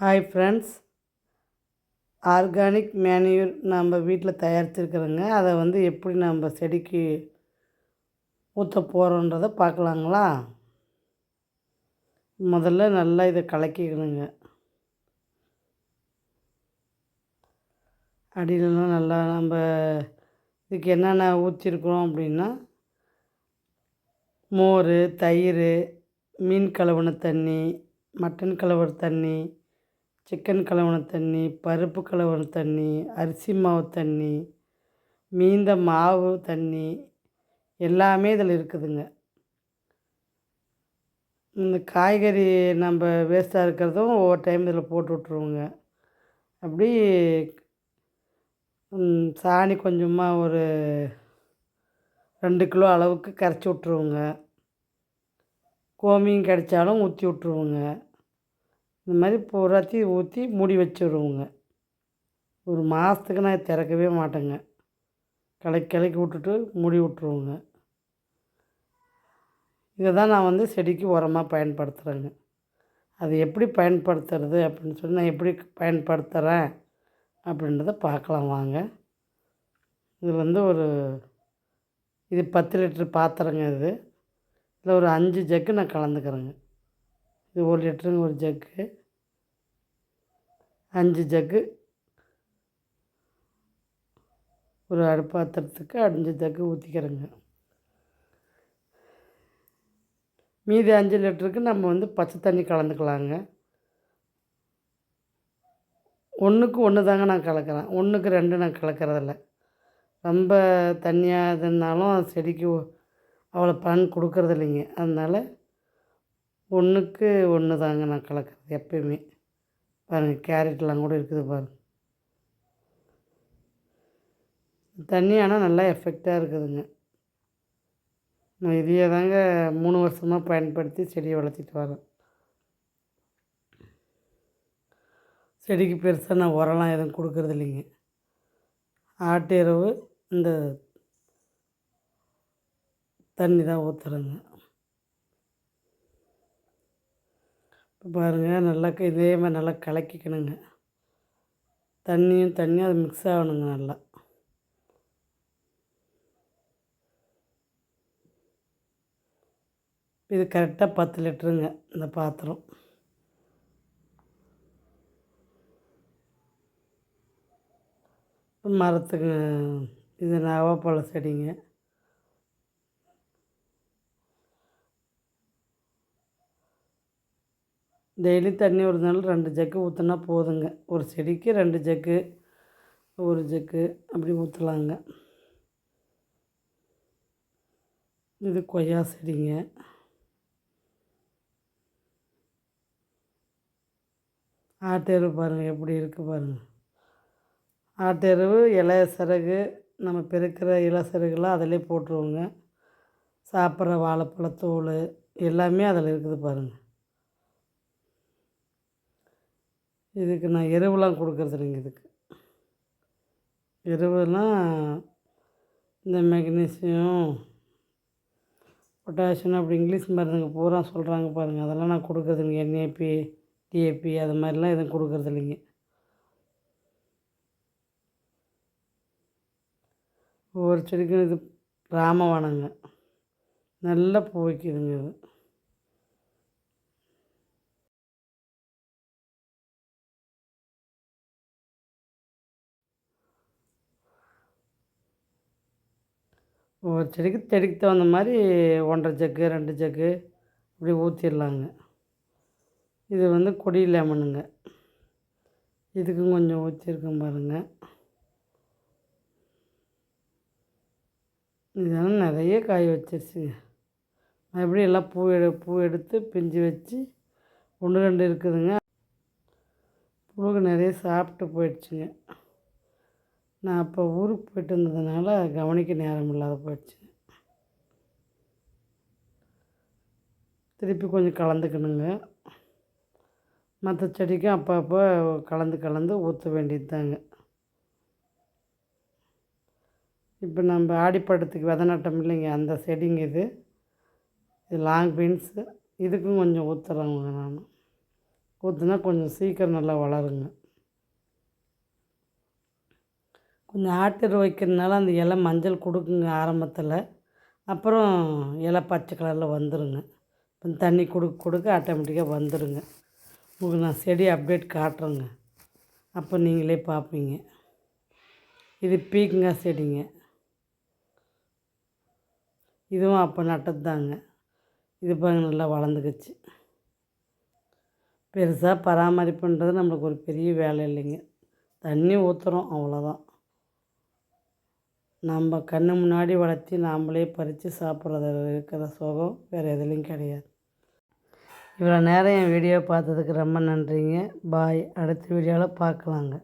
Hi friends organic manure நம்ம வீட்டில் தயாரிச்சிருக்கிறோங்க. அதை வந்து எப்படி நம்ம செடிக்கு ஊற்ற போகிறோன்றதை பார்க்கலாங்களா? முதல்ல நல்லா இதை கலக்கிக்கணுங்க. அடியிலலாம் நல்லா நம்ம இதுக்கு என்னென்ன ஊற்றிருக்கிறோம் அப்படின்னா மோர் தயிர் மீன் கழுவுன தண்ணி மட்டன் கழுவுற தண்ணி சிக்கன் கலவன தண்ணி பருப்பு கலவன தண்ணி அரிசி மாவு தண்ணி மீந்த மாவு தண்ணி எல்லாமே இதில் இருக்குதுங்க. இந்த காய்கறி நம்ம வேஸ்ட்டாக இருக்கிறதும் ஒவ்வொரு டைம் இதில் போட்டு விட்ருவோங்க அப்படி சாணி கொஞ்சமாக ஒரு ரெண்டு கிலோ அளவுக்கு கரைச்சி விட்ருவோங்க கோமியம் கிடைச்சாலும் ஊற்றி விட்ருவோங்க இந்த மாதிரி பூராத்தையும் ஊற்றி மூடி வச்சுருவோங்க. ஒரு மாதத்துக்கு நான் திறக்கவே மாட்டேங்க. கலக்கி கலக்கி விட்டுட்டு மூடி விட்ருவோங்க இதை தான் நான் வந்து செடிக்கு உரமாக பயன்படுத்துகிறேங்க அது எப்படி பயன்படுத்துறது அப்படின்னு சொல்லி நான் எப்படி பயன்படுத்துகிறேன் அப்படின்றத பார்க்கலாம் வாங்க. இது வந்து ஒரு இது பத்து லிட்ரு பாத்திரங்க இது. இதில் ஒரு அஞ்சு ஜக்கு நான் கலந்துக்கிறேங்க. இது ஒரு லிட்டருங்க ஒரு ஜக்கு. அஞ்சு ஜக்கு. ஒரு அடுப்பாத்திரத்துக்கு அஞ்சு ஜக்கு ஊற்றிக்கிறேங்க மீதி அஞ்சு லிட்டருக்கு நம்ம வந்து பச்சை தண்ணி கலந்துக்கலாங்க. ஒன்றுக்கு ஒன்று தாங்க நான் கலக்கிறேன். ஒன்றுக்கு ரெண்டு நான் கலக்கிறதில்ல. ரொம்ப தண்ணியாக இருந்தாலும் செடிக்கு அவ்வளோ பலன் கொடுக்கறது இல்லைங்க அதனால் ஒன்றுக்கு ஒன்று தாங்க நான் கலக்கிறது எப்பயுமே. பாருங்கள் கேரட்லாம் கூட இருக்குது பாருங்கள் தண்ணி ஆனால் நல்லா எஃபெக்டாக இருக்குதுங்க. நான் இதையே தாங்க மூணு வருஷமாக பயன்படுத்தி செடியை வளர்த்திட்டு வரேன். செடிக்கு பெருசாக நான் உரம்லாம் எதுவும் கொடுக்கறது இல்லைங்க. ஆட்டு எருவு இந்த தண்ணி தான் ஊற்றுறேங்க பாருங்கள் நல்லா இதே மாதிரி நல்லா கலக்கிக்கணுங்க. தண்ணியும் தண்ணியும் அது மிக்ஸ் ஆகணுங்க நல்லா. இது கரெக்டாக பத்து லிட்டருங்க இந்த பாத்திரம். மரத்துக்கு இது நவாப்பழ செடிங்க. டெய்லி தண்ணி ஒரு நாள் ரெண்டு ஜக்கு ஊற்றினா போதுங்க. ஒரு செடிக்கு ரெண்டு ஜக்கு ஒரு ஜக்கு அப்படி ஊற்றலாங்க இது கொய்யா செடிங்க. ஆட்டெரு பாருங்கள் எப்படி இருக்குது பாருங்கள் ஆட்டெருவு இலை சிறகு நம்ம பெருக்கிற இலை சிறகுலாம் அதிலே போட்டுருவோங்க. சாப்பிட்ற வாழைப்பழத்தோல் எல்லாமே அதில் இருக்குது பாருங்கள் இதுக்கு நான் எருவெலாம் கொடுக்கறது இல்லைங்க இதுக்கு. எருவெல்லாம் இந்த மெக்னீசியம் பொட்டாசியம் அப்படி இங்கிலீஷ் மருந்துங்க பூரா சொல்கிறாங்க பாருங்கள் அதெல்லாம் நான் கொடுக்கறது இல்லைங்க என்ஏபி டிஏபி அது மாதிரிலாம் எதுவும் கொடுக்கறது இல்லைங்க ஒவ்வொரு செடிக்கும் இது ராமவனங்க. நல்லா பூ வைக்குதுங்க இது. ஒவ்வொரு செடிக்கு செடிக்கு தகுந்த மாதிரி ஒன்றரை ஜக்கு ரெண்டு ஜக்கு இப்படி ஊற்றிடலாங்க இது வந்து கொடி லெமனுங்க. இதுக்கும் கொஞ்சம் ஊற்றிருக்கேன் பாருங்கள் இதெல்லாம் நிறைய காய் வச்சிருச்சுங்க மறுபடியும் எல்லாம் பூ எடு பூ எடுத்து பிஞ்சு வச்சு ஒன்று ரெண்டு இருக்குதுங்க. புழுகு நிறைய சாப்பிட்டு போயிடுச்சுங்க. நான் அப்போ ஊருக்கு போயிட்டு இருந்ததுனால கவனிக்க நேரம் இல்லாத போயிடுச்சு. திருப்பி கொஞ்சம் கலந்துக்கணுங்க. மற்ற செடிக்கும் அப்பப்போ கலந்து கலந்து ஊற்ற வேண்டியது தாங்க இப்போ நம்ம ஆடிப்பட்டத்துக்கு வித நட்டம் இல்லைங்க. அந்த செடிங்க இது. இது லாங் பீன்ஸு இதுக்கும் கொஞ்சம் ஊற்றுறேங்க நான். ஊற்றுனா கொஞ்சம் சீக்கிரம் நல்லா வளருங்க. கொஞ்சம் ஆட்டு வைக்கிறதுனால அந்த இலை மஞ்சள் கொடுக்குங்க ஆரம்பத்தில். அப்புறம் இலை பச்சை கலரில் வந்துடுங்க தண்ணி கொடுக்க கொடுக்க ஆட்டோமேட்டிக்காக வந்துடுங்க உங்களுக்கு நான் செடி அப்டேட் காட்டுறேங்க. அப்போ நீங்களே பார்ப்பீங்க. இது பீக்கங்காய் செடிங்க. இதுவும் அப்போ நட்டது தாங்க இது பாருங்க நல்லா வளர்ந்துக்குச்சு. பெருசாக பராமரிப்புன்றது நம்மளுக்கு ஒரு பெரிய வேலை இல்லைங்க. தண்ணி ஊற்றுறோம் அவ்வளோதான் நம்ம கண்ணு முன்னாடி வளர்த்தி நாம்ளே பறித்து சாப்பிட்றதுல இருக்கிற சுகம் வேறு எதுலேயும் கிடையாது. இவ்வளோ நேரம் என் வீடியோ பார்த்ததுக்கு ரொம்ப நன்றிங்க. பாய். அடுத்த வீடியோவில் பார்க்கலாங்க.